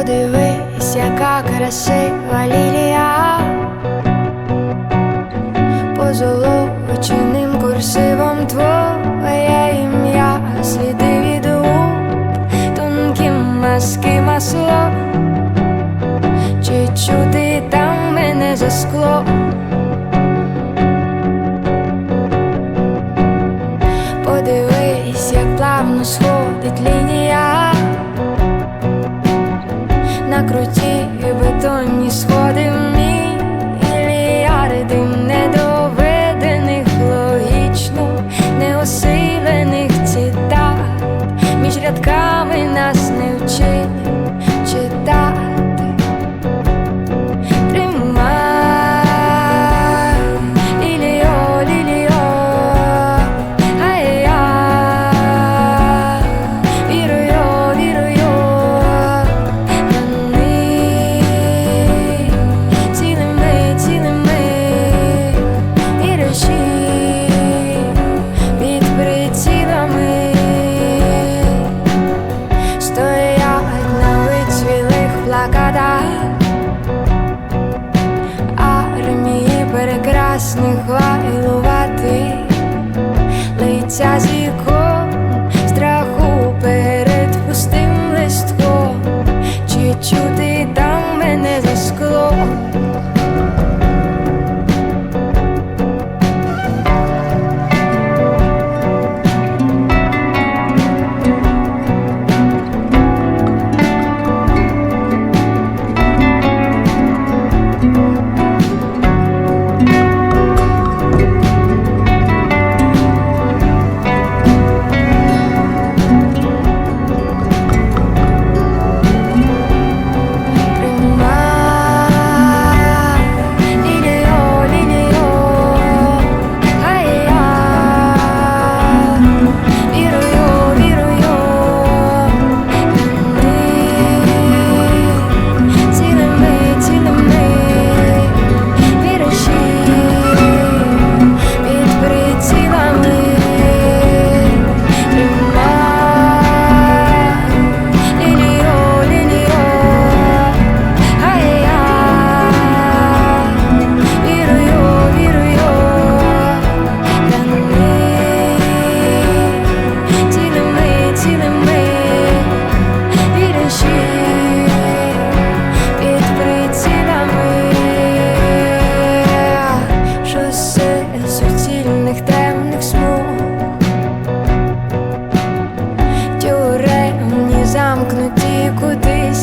Подивись, яка красива лі. рядками нас не вчить. красных лает.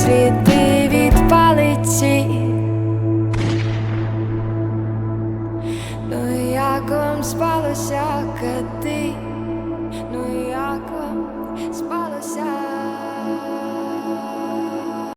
свет